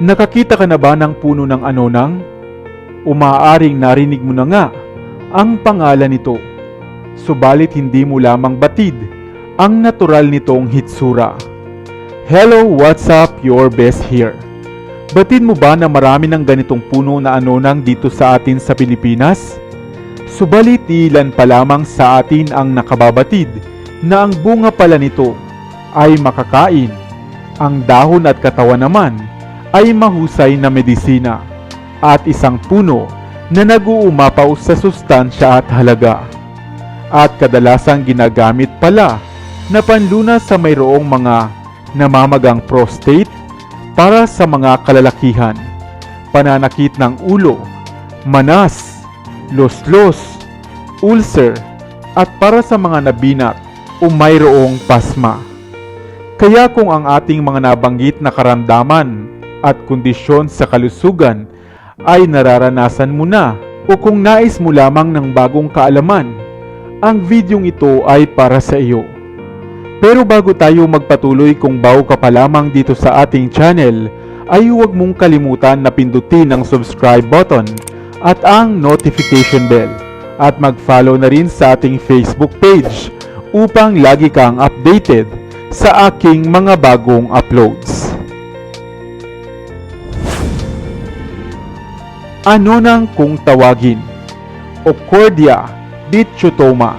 Nakakita ka na ba ng puno ng anonang? Umaaring narinig mo na nga ang pangalan nito. Subalit hindi mo lamang batid ang natural nitong hitsura. Hello, what's up? Your best here. Batid mo ba na marami ng ganitong puno na anonang dito sa atin sa Pilipinas? Subalit ilan pa lamang sa atin ang nakababatid na ang bunga pala nito ay makakain. Ang dahon at katawan naman ay mahusay na medisina at isang puno na nag-uumapaw sa sustansya at halaga. At kadalasang ginagamit pala na panlunas sa mayroong mga namamagang prostate para sa mga kalalakihan, pananakit ng ulo, manas, loslos, ulcer, at para sa mga nabinat o mayroong pasma. Kaya kung ang ating mga nabanggit na karamdaman at kondisyon sa kalusugan ay nararanasan mo na o kung nais mo lamang ng bagong kaalaman, ang videong ito ay para sa iyo. Pero bago tayo magpatuloy kung bago ka pa lamang dito sa ating channel, ay huwag mong kalimutan na pindutin ang subscribe button at ang notification bell at mag-follow na rin sa ating Facebook page upang lagi kang updated sa aking mga bagong uploads. Ano nang kung tawagin? Ocordia bichotoma.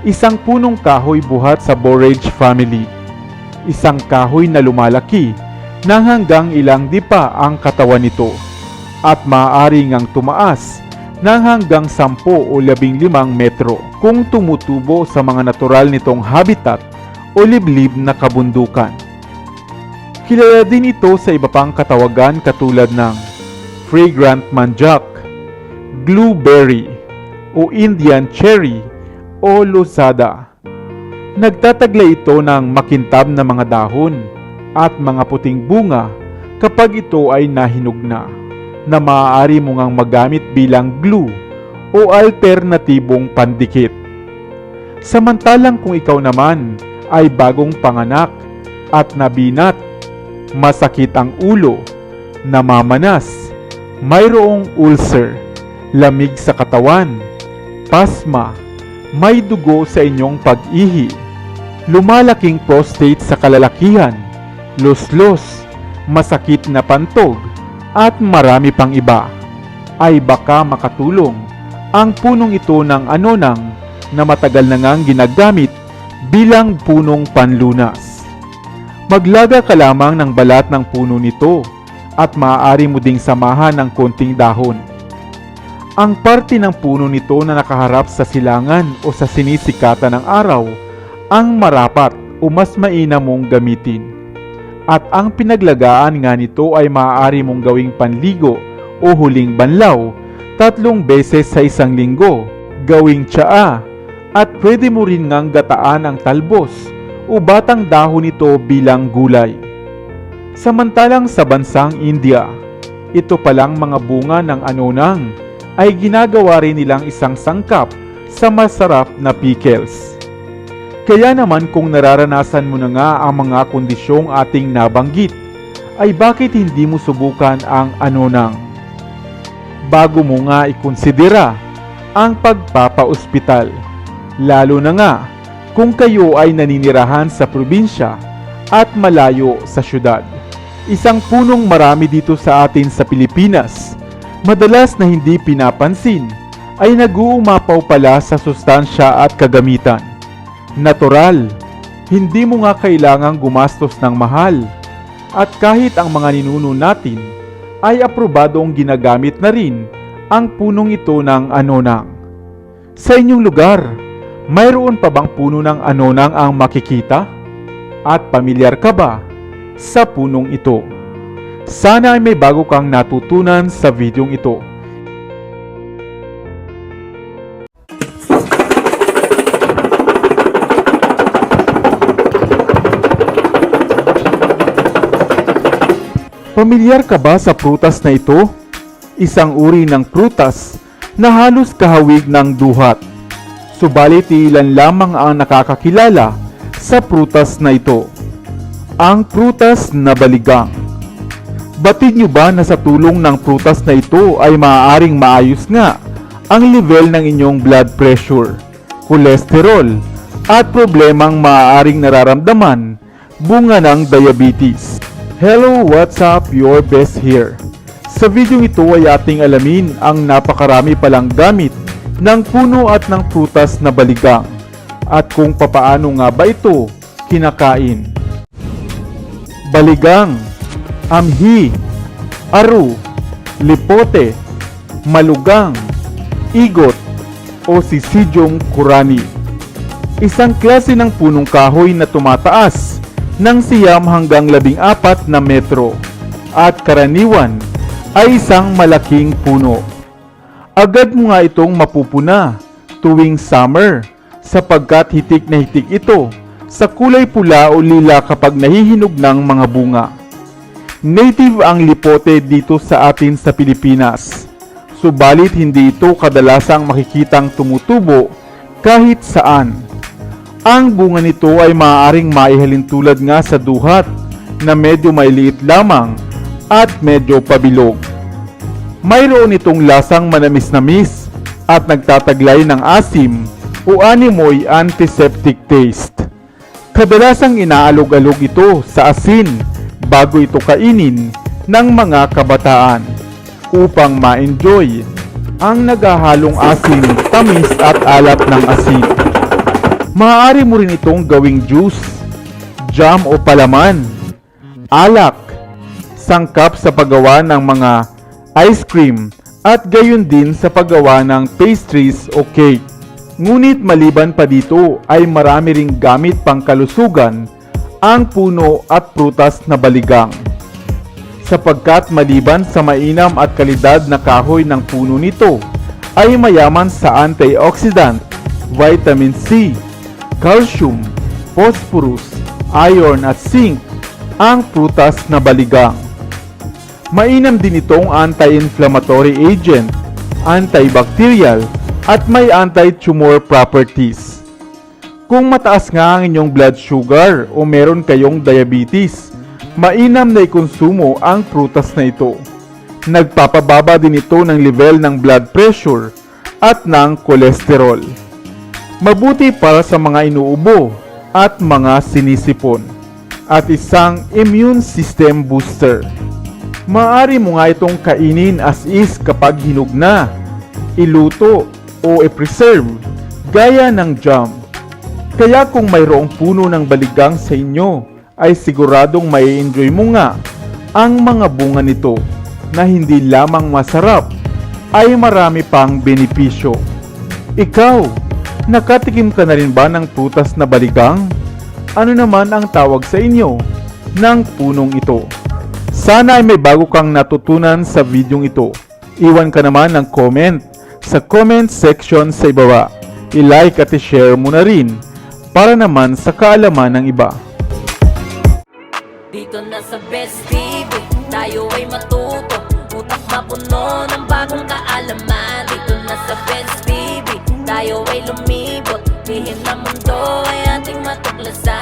Isang punong kahoy buhat sa borage family. Isang kahoy na lumalaki nang hanggang ilang dipa ang katawan nito at maaari ngang tumaas ng hanggang 10 o 15 metro kung tumutubo sa mga natural nitong habitat o liblib na kabundukan. Kilala din ito sa iba pang katawagan katulad ng fragrant manjak, blueberry, o Indian cherry o losada. Nagtataglay ito ng makintab na mga dahon at mga puting bunga kapag ito ay nahinog na na maaari mo ngang magamit bilang glue o alternatibong pandikit. Samantalang kung ikaw naman ay bagong panganak at nabinat, masakit ang ulo, namamanas, mayroong ulcer, lamig sa katawan, pasma, may dugo sa inyong pag-ihi, lumalaking prostate sa kalalakihan, luslos, masakit na pantog, at marami pang iba, ay baka makatulong ang punong ito ng anonang na matagal na ngang ginagamit bilang punong panlunas. Maglaga ka lamang ng balat ng puno nito at maaari mo ding samahan ng konting dahon. Ang parte ng puno nito na nakaharap sa silangan o sa sinisikatan ng araw ang marapat o mas mainam mong gamitin. At ang pinaglagaan nga nito ay maaari mong gawing panligo o huling banlaw tatlong beses sa isang linggo, gawing tsaa, at pwede mo rin ngang gataan ang talbos o batang dahon nito bilang gulay. Samantalang sa bansang India, ito palang mga bunga ng anonang ay ginagawa rin nilang isang sangkap sa masarap na pickles. Kaya naman kung nararanasan mo na nga ang mga kondisyong ating nabanggit, ay bakit hindi mo subukan ang anonang? Bago mo nga ikonsidera ang pagpapaospital, lalo na nga kung kayo ay naninirahan sa probinsya at malayo sa syudad. Isang punong marami dito sa atin sa Pilipinas, madalas na hindi pinapansin, ay nag-uumapaw pala sa sustansya at kagamitan. Natural, hindi mo nga kailangang gumastos ng mahal. At kahit ang mga ninuno natin ay aprobadong ginagamit na rin ang punong ito ng anonang. Sa inyong lugar, mayroon pa bang puno ng anonang ang makikita? At pamilyar ka ba sa punong ito? Sana ay may bago kang natutunan sa videong ito. Pamilyar ka ba sa prutas na ito? Isang uri ng prutas na halos kahawig ng duhat. Subalit ilan lamang ang nakakakilala sa prutas na ito. Ang prutas na baligang. Batid nyo ba na sa tulong ng prutas na ito ay maaaring maayos nga ang level ng inyong blood pressure, cholesterol, at problemang maaaring nararamdaman bunga ng diabetes. Hello, what's up? Your best here. Sa video ito ay ating alamin ang napakarami palang gamit ng puno at ng prutas na baligang at kung papaano nga ba ito kinakain. Baligang, amhi, aru, lipote, malugang, igot o sisidyong kurani. Isang klase ng punong kahoy na tumataas ng siyam hanggang labing apat na metro at karaniwan ay isang malaking puno. Agad mo nga itong mapupuna tuwing summer sapagkat hitik na hitik ito sa kulay pula o lila kapag nahihinog ng mga bunga. Native ang lipote dito sa atin sa Pilipinas. Subalit hindi ito kadalasang makikitang tumutubo kahit saan. Ang bunga nito ay maaaring maihalin tulad nga sa duhat na medyo mailiit lamang at medyo pabilog. Mayroon itong lasang manamis-namis at nagtataglay ng asim o animoy antiseptic taste. Kadalasang inaalog-alog ito sa asin bago ito kainin ng mga kabataan upang ma-enjoy ang naghahalong asim, tamis at alat ng asin. Maaari mo rin itong gawing juice, jam o palaman, alak, sangkap sa paggawa ng mga ice cream at gayon din sa paggawa ng pastries o cake. Ngunit maliban pa dito ay marami ring gamit pang kalusugan ang puno at prutas na baligang. Sapagkat maliban sa mainam at kalidad na kahoy ng puno nito ay mayaman sa antioxidant, vitamin C, calcium, phosphorus, iron at zinc ang prutas na baligang. Mainam din itong anti-inflammatory agent, antibacterial, at may anti-tumor properties. Kung mataas nga ang inyong blood sugar o meron kayong diabetes, mainam na ikonsumo ang prutas na ito. Nagpapababa din ito ng level ng blood pressure at ng kolesterol. Mabuti para sa mga inuubo at mga sinisipon at isang immune system booster. Maari mo nga itong kainin as is kapag hinog na, iluto o i-preserve gaya ng jam. Kaya kung mayroong puno ng baligang sa inyo, ay siguradong may enjoy mo nga ang mga bunga nito na hindi lamang masarap ay marami pang benepisyo. Ikaw, nakatikim ka na rin ba ng prutas na baligang? Ano naman ang tawag sa inyo ng punong ito? Sana ay may bago kang natutunan sa videong ito. Iwan ka naman ng comment sa comment section sa ibaba. I-like at i-share mo na rin para naman sa kaalaman ng iba. Dito na sa Best TV, tayo ay matuto Utak mapuno ng bagong kaalaman Dito na sa Best TV, tayo ay lumibot Lihim na mundo ay ating matuklasan